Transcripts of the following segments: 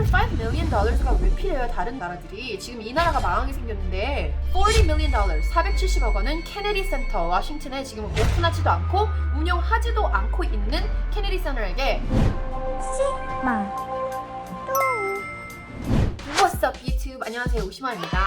505 million dollars가 왜 필요해요? 다른 나라들이. 지금 이 나라가 망하게 생겼는데 40 million dollars 470억 원은 케네디 센터 워싱턴에 지금 오픈하지도 않고 운영하지도 않고 있는 케네디 센터에게. 마. What's up YouTube? 안녕하세요. 오시마입니다.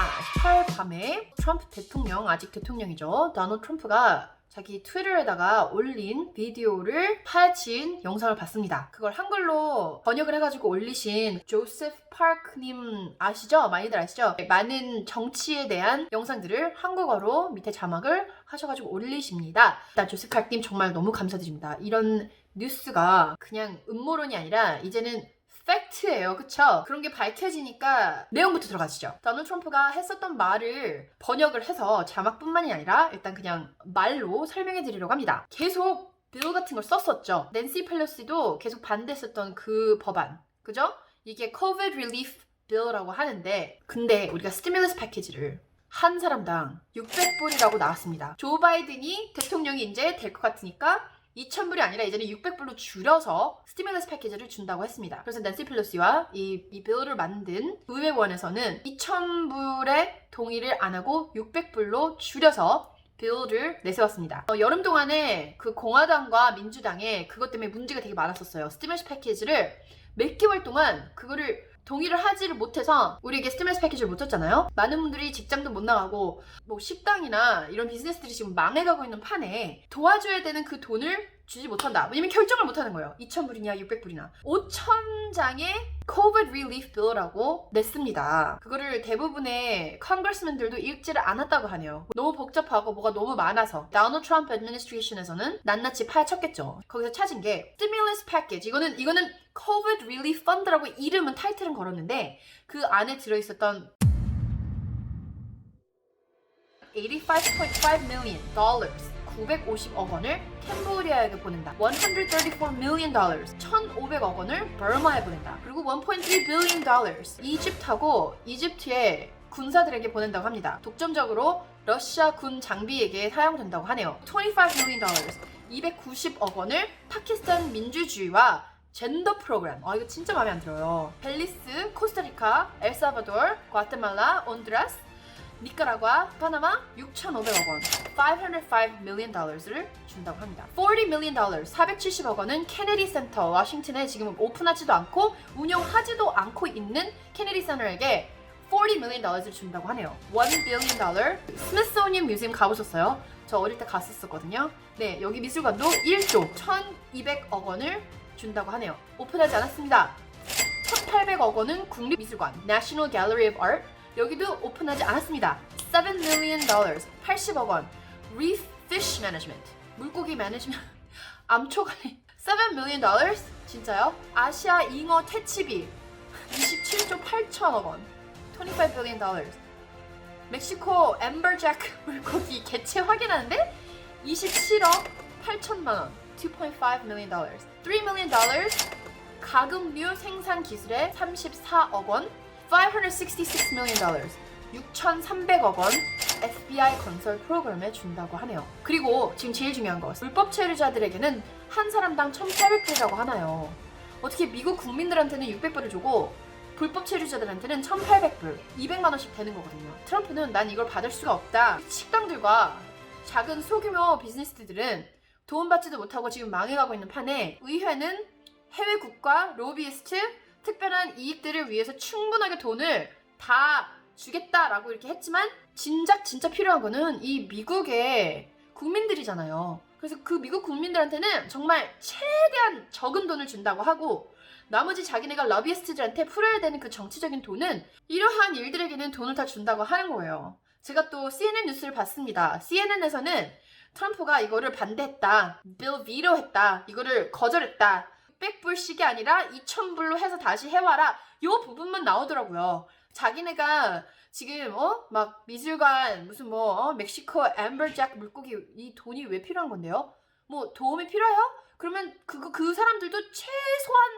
18 밤에 트럼프 대통령 아직 대통령이죠. 도널드 트럼프가 자기 트위터에다가 올린 비디오를 파헤친 영상을 봤습니다. 그걸 한글로 번역을 해가지고 올리신 조세프 파크님 아시죠? 많이들 아시죠? 많은 정치에 대한 영상들을 한국어로 밑에 자막을 하셔가지고 올리십니다. 일단 조세프 파크님 정말 너무 감사드립니다. 이런 뉴스가 그냥 음모론이 아니라 이제는 팩트예요. 그쵸? 그런 게 밝혀지니까 내용부터 들어가시죠. 도널드 트럼프가 했었던 말을 번역을 해서 자막뿐만이 아니라 일단 그냥 말로 설명해 드리려고 합니다. 계속 빌 같은 걸 썼었죠. 낸시 펠로시도 계속 반대했었던 그 법안. 그죠? 이게 COVID Relief Bill라고 하는데 근데 우리가 스티뮬러스 패키지를 한 사람당 600불이라고 나왔습니다. 조 바이든이 대통령이 이제 될 것 같으니까 2,000불이 아니라 이제는 600불로 줄여서 스티뮬러스 패키지를 준다고 했습니다. 그래서 낸시 펠로시와 이, 이 빌을 만든 의회원에서는 2,000불에 동의를 안 하고 600불로 줄여서 빌을 내세웠습니다. 어, 여름 동안에 그 공화당과 민주당에 그것 때문에 문제가 되게 많았었어요. 스티뮬러스 패키지를 몇 개월 동안 그거를 동의를 하지를 못해서 우리에게 스티뮬러스 패키지를 못 줬잖아요. 많은 분들이 직장도 못 나가고 뭐 식당이나 이런 비즈니스들이 지금 망해가고 있는 판에 도와줘야 되는 그 돈을 주지 못한다. 왜냐면 결정을 못하는 거예요. 2,000불이냐 600불이나 5,000장의 COVID Relief Bill라고 냈습니다. 그거를 대부분의 컨그레스맨들도 읽지를 않았다고 하네요. 너무 복잡하고 뭐가 너무 많아서 다우널드 트럼프 애드미니스트레이션에서는 낱낱이 파헤쳤겠죠. 거기서 찾은 게 Stimulus Package 이거는 이거는 COVID Relief Fund라고 이름은 타이틀은 걸었는데 그 안에 들어있었던 85.5 million dollars 950억 원을 캄보디아에게 보낸다. 134 million dollars 1,500억 원을 버마에 보낸다. 그리고 1.3 billion dollars 이집트하고 이집트의 군사들에게 보낸다고 합니다. 독점적으로 러시아 군 장비에게 사용된다고 하네요. 25 million dollars 290억 원을 파키스탄 민주주의와 젠더 프로그램. 아 이거 진짜 마음에 안 들어요. 벨리스, 코스타리카, 엘사바도르, 과테말라, 온두라스, 니카라과, 파나마 6,500억 원, 505 million dollars를 준다고 합니다. 40 million dollars, 470억 원은 케네디 센터 워싱턴에 지금 오픈하지도 않고 운영하지도 않고 있는 케네디 센터에게 40 million dollars를 준다고 하네요. 1 billion dollar, 스미소니언 뮤지엄 가보셨어요? 저 어릴 때 갔었거든요. 네, 여기 미술관도 1조 1,200억 원을 준다고 하네요. 오픈하지 않았습니다. 1,800억 원은 국립미술관 National Gallery of Art 여기도 오픈하지 않았습니다. 7 million dollars 80억 원 Reef Fish Management 물고기 매니지먼트 암초가리 7 million dollars 진짜요? 아시아 잉어 퇴치비 27조 8천억 원 25 billion dollars 멕시코 엠버잭 물고기 개체 확인하는데 27억 8천만 원 2.5 million dollars 3 million dollars 가금류 생산 기술에 34억 원 566 million dollars 6,300억 원 FBI 건설 프로그램에 준다고 하네요. 그리고 지금 제일 중요한 거 불법 체류자들에게는 한 사람당 1,800불이라고 하나요. 어떻게 미국 국민들한테는 600불을 주고 불법 체류자들한테는 1,800불, 200만 원씩 되는 거거든요. 트럼프는 난 이걸 받을 수가 없다. 식당들과 작은 소규모 비즈니스들은 도움받지도 못하고 지금 망해가고 있는 판에 의회는 해외 국가 로비스트 특별한 이익들을 위해서 충분하게 돈을 다 주겠다라고 이렇게 했지만 진작 진짜 필요한 거는 이 미국의 국민들이잖아요. 그래서 그 미국 국민들한테는 정말 최대한 적은 돈을 준다고 하고 나머지 자기네가 러비스트들한테 풀어야 되는 그 정치적인 돈은 이러한 일들에게는 돈을 다 준다고 하는 거예요. 제가 또 CNN 뉴스를 봤습니다. CNN에서는 트럼프가 이거를 반대했다. 빌 비로했다. 이거를 거절했다. 600불씩이 아니라 2,000불로 해서 다시 해와라. 요 부분만 나오더라고요. 자기네가 지금 어? 막 미술관 무슨 뭐 어? 멕시코 엠버잭 물고기 이 돈이 왜 필요한 건데요? 뭐 도움이 필요해요? 그러면 그거 그 사람들도 최소한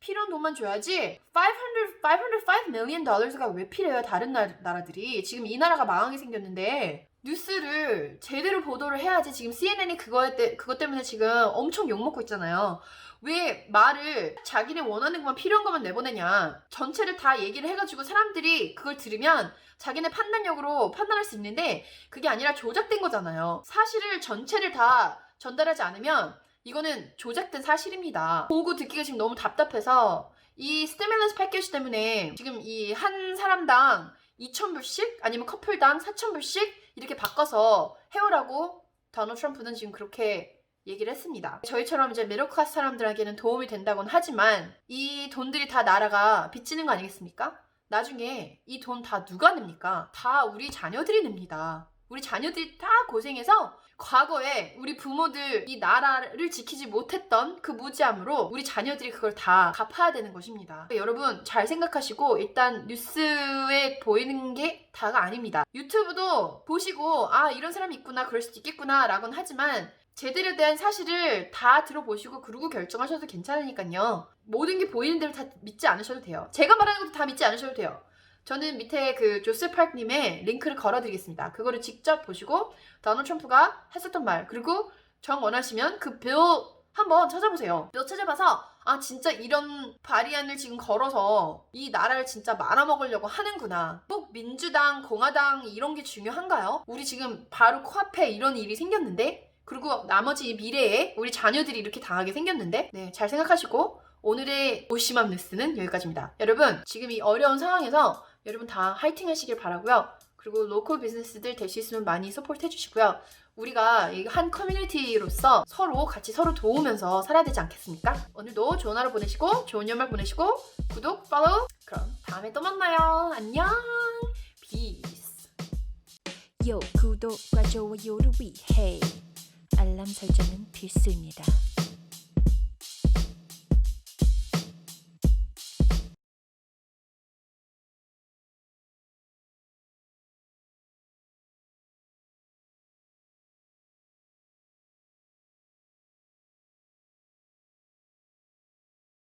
필요한 돈만 줘야지 500, 505 million dollars가 왜 필요해요? 다른 나, 나라들이 지금 이 나라가 망하게 생겼는데 뉴스를 제대로 보도를 해야지 지금 CNN이 그거에 때, 그것 때문에 지금 엄청 욕먹고 있잖아요. 왜 말을 자기네 원하는 것만 필요한 것만 내보내냐. 전체를 다 얘기를 해가지고 사람들이 그걸 들으면 자기네 판단력으로 판단할 수 있는데 그게 아니라 조작된 거잖아요. 사실을 전체를 다 전달하지 않으면 이거는 조작된 사실입니다. 보고 듣기가 지금 너무 답답해서 이 스테밀러스 패키지 때문에 지금 이 한 사람당 2,000불씩 아니면 커플당 4,000불씩 이렇게 바꿔서 해오라고 도널드 트럼프는 지금 그렇게 얘기를 했습니다. 저희처럼 이제 미들클래스 사람들에게는 도움이 된다고는 하지만 이 돈들이 다 나라가 빚지는 거 아니겠습니까? 나중에 이 돈 다 누가 냅니까? 다 우리 자녀들이 냅니다. 우리 자녀들이 다 고생해서 과거에 우리 부모들 이 나라를 지키지 못했던 그 무지함으로 우리 자녀들이 그걸 다 갚아야 되는 것입니다. 여러분 잘 생각하시고 일단 뉴스에 보이는 게 다가 아닙니다. 유튜브도 보시고 아 이런 사람이 있구나 그럴 수도 있겠구나 라고는 하지만 제대로 된 사실을 다 들어보시고 그러고 결정하셔도 괜찮으니까요. 모든 게 보이는 대로 다 믿지 않으셔도 돼요. 제가 말하는 것도 다 믿지 않으셔도 돼요. 저는 밑에 그 조스 파크님의 링크를 걸어드리겠습니다. 그거를 직접 보시고 도널드 트럼프가 했었던 말 그리고 정 원하시면 그 빌 한번 찾아보세요. 빌 찾아봐서 아 진짜 이런 발의안을 지금 걸어서 이 나라를 진짜 말아먹으려고 하는구나. 꼭 민주당, 공화당 이런 게 중요한가요? 우리 지금 바로 코앞에 이런 일이 생겼는데 그리고 나머지 미래에 우리 자녀들이 이렇게 당하게 생겼는데 네, 잘 생각하시고 오늘의 오심함 뉴스는 여기까지입니다. 여러분 지금 이 어려운 상황에서 여러분 다 화이팅 하시길 바라고요. 그리고 로컬 비즈니스들 될 수 있으면 많이 서포트 해주시고요. 우리가 이한 커뮤니티로서 서로 같이 서로 도우면서 살아야 되지 않겠습니까? 오늘도 좋은 하루 보내시고 좋은 연말 보내시고 구독, 팔로우 그럼 다음에 또 만나요. 안녕. 피스. 요 구독과 좋아요를 위해 알람 설정은 필수입니다.